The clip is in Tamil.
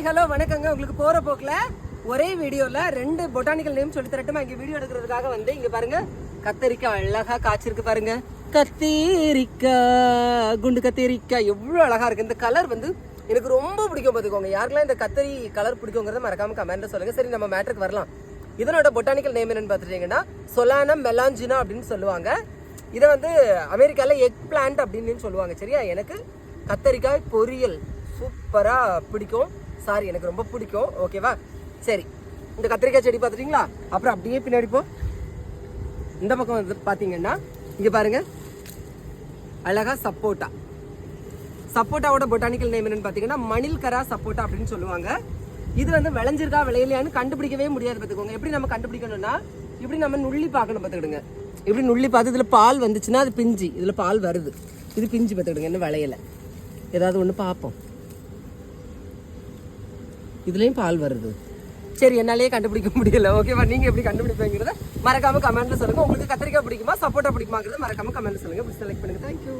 ஹாய் ஹலோ வணக்கங்க. உங்களுக்கு போகிற போக்கில் ஒரே வீடியோவில் ரெண்டு பொட்டானிக்கல் நேம் சொல்லி தரட்டுமா? இங்கே வீடியோ எடுக்கிறதுக்காக வந்து இங்கே பாருங்கள் கத்தரிக்காய் அழகா காய்ச்சிருக்கு பாருங்க. கத்தரிக்காய் குண்டு கத்தரிக்காய் எவ்வளோ அழகாக இருக்குது இந்த கலர் வந்து எனக்கு ரொம்ப பிடிக்கும் பார்த்துக்கோங்க யாருக்கெல்லாம் இந்த கத்தரி கலர் பிடிக்குங்கிறத மறக்காம கமெண்ட்டில் சொல்லுங்கள் சரி நம்ம மேட்ருக்கு வரலாம். இதனோட பொட்டானிக்கல் நேம் என்னென்னு பார்த்துட்டிங்கன்னா சொலானம் மெலாஞ்சினா அப்படின்னு சொல்லுவாங்க. இதை வந்து அமெரிக்காவில் எக் பிளான்ட் அப்படின்னு சொல்லுவாங்க. சரியா? எனக்கு கத்தரிக்காய் பொரியல் சூப்பராக பிடிக்கும். சாரி எனக்கு ரொம்ப பிடிக்கும். ஓகேவா சரி. இந்த கத்திரிக்காய் செடி பார்த்துட்டிங்களா? அப்புறம் அப்படியே பின்னாடி போ. இந்த பக்கம் வந்து பார்த்தீங்கன்னா இங்கே பாருங்கள் அழகா சப்போட்டா. சப்போட்டாவோட பொட்டானிக்கல் நேம் என்னன்னு பார்த்தீங்கன்னா மணில் கரா சப்போட்டா அப்படின்னு சொல்லுவாங்க. இது வந்து விளைஞ்சிருக்கா விளையலையான்னு கண்டுபிடிக்கவே முடியாது பார்த்துக்கோங்க. எப்படி நம்ம கண்டுபிடிக்கணும்னா இப்படி நம்ம நுள்ளி பார்க்கணும் பார்த்துக்கிடுங்க. இப்படி நுள்ளி பார்த்து இதில் பால் வந்துச்சுன்னா அது பிஞ்சு. இதில் பால் வருது. இது பிஞ்சு பார்த்துக்கிடுங்க இன்னும் விளையலை. ஏதாவது ஒன்று பார்ப்போம். இதுலேயும் பால் வருது. சரி என்னாலேயே கண்டுபிடிக்க முடியல. ஓகேவா நீங்கள் எப்படி கண்டுபிடிப்பீங்கிறத மறக்காம கமெண்ட்டில் சொல்லுங்கள் உங்களுக்கு கத்திரிக்காய் பிடிக்குமா சப்போட்டா பிடிக்குமாங்கிறத மறக்காம கமெண்ட்ல சொல்லுங்க. செலக்ட் பண்ணுங்க. தேங்க்யூ